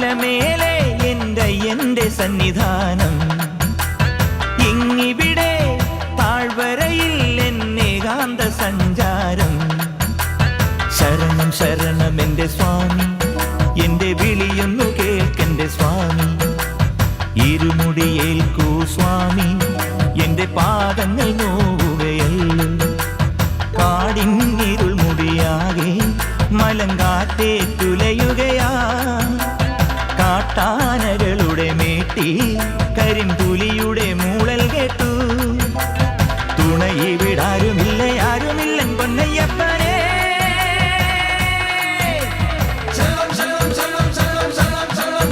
മലമേലെ എന്റെ എന്റെ സന്നിധാനം. ഇങ്ങിവിടെ താഴ്വരയിൽ എന്നെ കാന്ത സഞ്ചാരം. ശരണം ശരണം എന്റെ സ്വാമി. എന്റെ വിളിയൊന്നു കേൾക്കെന്റെ സ്വാമി. ഇരുമുടിയേൽക്കൂ സ്വാമി. എന്റെ പാദങ്ങൾ നോവുകയല്ലോ കാട്ടാനകളുടെ മേട്ടി കരിമ്പുലിയുടെ മൂളൽ കേട്ടു. തുണയിവിടാരുമില്ല ആരുമില്ലൻ പൊന്നയ്യപ്പനേ. ശരണം ശരണം ശരണം ശരണം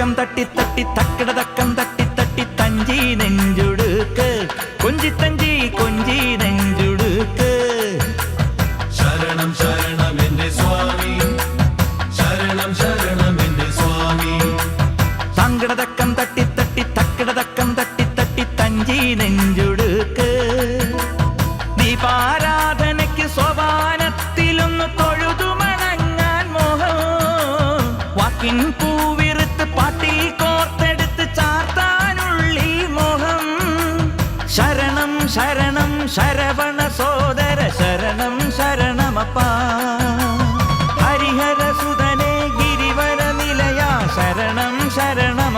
അങ്കടതക്കം തട്ടി തട്ടി തക്കടതക്കം തട്ടി തട്ടി തഞ്ചി നെഞ്ചുടുക്ക്. കൊഞ്ചി തഞ്ചി കൊഞ്ചി നെഞ്ചുടുക്ക്. ശരണം ശരണം എന്റെ സ്വാമി. ശരണം ശരണം എന്റെ സ്വാമി. സങ്കടതക്കം തട്ടി തട്ടി തക്കടതക്കം തട്ടി തട്ടി തഞ്ചി നെഞ്ചുടുക്ക്. ദീപാരാധനയ്ക്ക്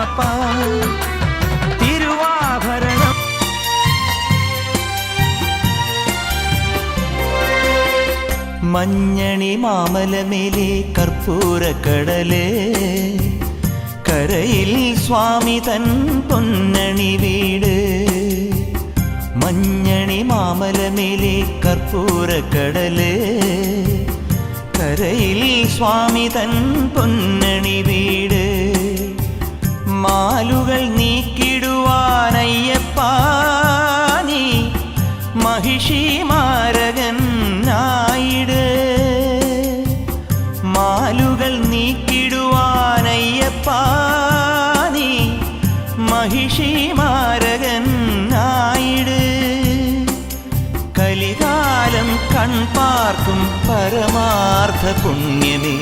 ശരണമപ്പാ തിരുവാഭരണം. മഞ്ഞണി മാമലമേലെ കടലേ. കരയിൽ സ്വാമി തൻ പൊന്നണി വീട്. മഞ്ഞണി മാമലമേലെ കടലേ. കരയിൽ സ്വാമി തൻ പൊന്നണി വീട്. മാലുകൾ നീക്കിടുവാനയ്യപ്പാനി മഹിഷി മാരകൻ നായിട് മാലുകൾ നീക്കിടുവാനയ്യപ്പാനി മഹിഷി മാരകൻ നായിട് കലികാലം കൺപാർക്കും പരമാർത്ഥ പുണ്യമേ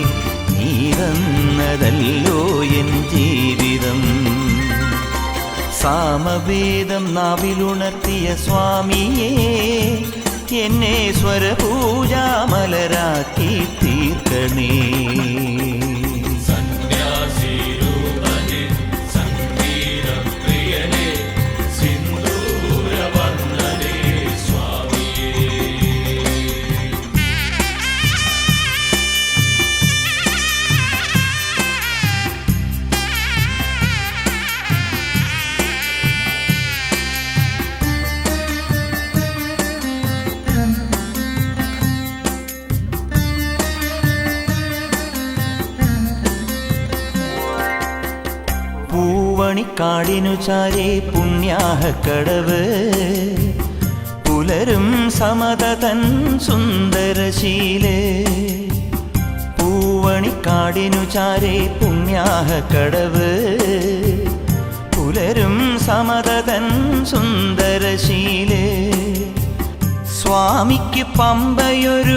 സാമവേദം നാവിലുണർത്തിയ സ്വാമിയേ എന്നെ സ്വരപൂജാമലരാക്കി തീർക്കണേ. പൂവണിക്കാടിനു ചാരേ പുണ്യാഹ കടവ്. പുലരും സമത തൻ സുന്ദരശീലേ. പൂവണിക്കാടിനു ചാരേ പുണ്യാഹ കടവ്. പുലരും സമത തൻ സുന്ദരശീലേ. സ്വാമിക്ക് പമ്പയൊരു